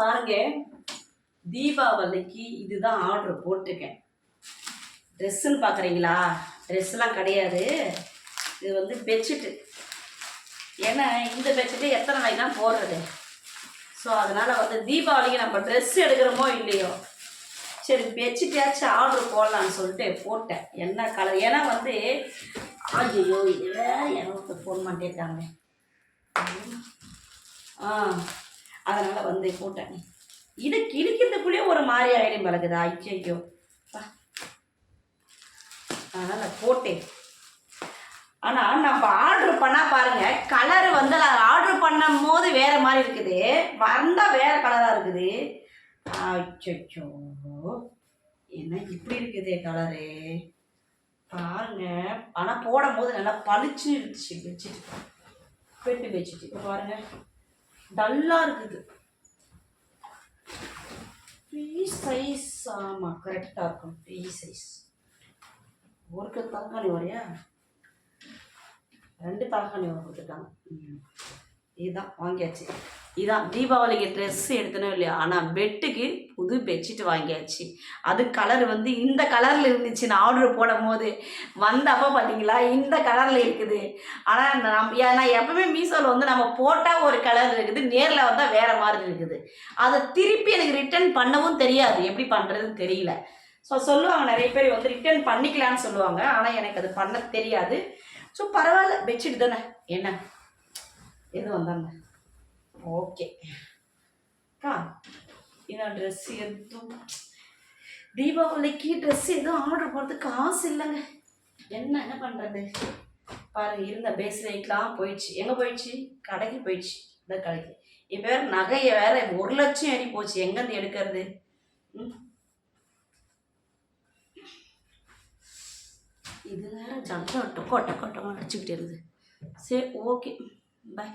பாருங்க தீபாவளிக்கு இதுதான் ஆர்டர் போட்டிருக்கேன். ட்ரெஸ்ஸுன்னு பார்க்குறீங்களா ட்ரெஸ்லாம் கிடையாது. இது வந்து பெட்ஷீட்டு ஏன்னா இந்த பெட்ஷீட்டு எத்தனை நாளைக்கு தான் போடுறது? ஸோ அதனால் வந்து தீபாவளிக்கு நம்ம ட்ரெஸ் எடுக்கிறோமோ இல்லையோ? சரி பெட்ஷீட்டாச்சும் ஆர்டர் போடலான்னு சொல்லிட்டு போட்டேன். என்ன கலர் ஏன்னா வந்து ஐயோ இதில் எனக்கு ஃபோன் பண்ணிட்டாங்க ஆ. அதனால் வந்து போட்டேன். இது கிழிக்கிறதுக்குள்ளேயே ஒரு மாதிரி ஆயிடும் பழகுது ஐயோ பா அதனால் போட்டேன். ஆனால் நம்ம ஆர்டர் பண்ணால் பாருங்கள் கலர் வந்து நான் ஆர்டர் பண்ணும் போது வேறு மாதிரி இருக்குது. வந்தால் வேறு கலராக இருக்குது. அச்சோ என்ன இப்படி இருக்குதே கலரு பாருங்க. ஆனால் போடும் போது நல்லா பளிச்சு இருந்துச்சு பெட்ஷீட் பெட்டு பெட்ஷீட் இப்போ பாருங்கள் டல்லாக இருக்குது. ஃப்ரீ சைஸ் ஆமாம் கரெக்டாக இருக்கும் ஃப்ரீ சைஸ் ஒரு தலகாணி வரையா? ரெண்டு தலகாணி வர கொடுத்துருக்காங்க ம். இதுதான் வாங்கியாச்சு. இதான் தீபாவளிக்கு ட்ரெஸ் எடுத்தனும் இல்லையா ஆனால் பெட்டுக்கு புது பெட்ஷீட் வாங்கியாச்சு. அது கலர் வந்து இந்த கலரில் இருந்துச்சு நான் ஆர்டர் போடும் போது வந்தப்போ பார்த்தீங்களா இந்த கலரில் இருக்குது. ஆனால் நம் ஏன்னா எப்பவுமே மீஷோவில் வந்து நம்ம போட்டால் ஒரு கலர் இருக்குது நேரில் வந்தால் வேறு மாதிரி இருக்குது. அதை திருப்பி எனக்கு ரிட்டர்ன் பண்ணவும் தெரியாது. எப்படி பண்ணுறதுன்னு தெரியல. ஸோ சொல்லுவாங்க நிறைய பேர் வந்து ரிட்டர்ன் பண்ணிக்கலான்னு சொல்லுவாங்க. ஆனால் எனக்கு அது பண்ண தெரியாது. ஸோ பரவாயில்ல பெட்ஷீட் தானே? என்ன? எதுவும் வந்தாங்க. ஓகே அக்கா இன்னும் ட்ரெஸ் எதுவும். தீபாவளிக்கு ட்ரெஸ் எதுவும் ஆர்டர் போடுறதுக்கு காசு இல்லைங்க. என்ன என்ன பண்ணுறது பாரு இருந்த பேஸ் லைட்லாம் போயிடுச்சு. எங்கே போயிடுச்சு? கடைக்கு போயிடுச்சு. இந்த கடைக்கு. இப்போ வேறு நகையை வேற ஒரு லட்சம் ஏறி போச்சு. எங்கேருந்து எடுக்கிறது? ம்? இது வேற ஜல்ல டொக்கோ டொக்கோ டொக்கோ அடிச்சுக்கிட்டே இருக்குது. சரி ஓகே பாய்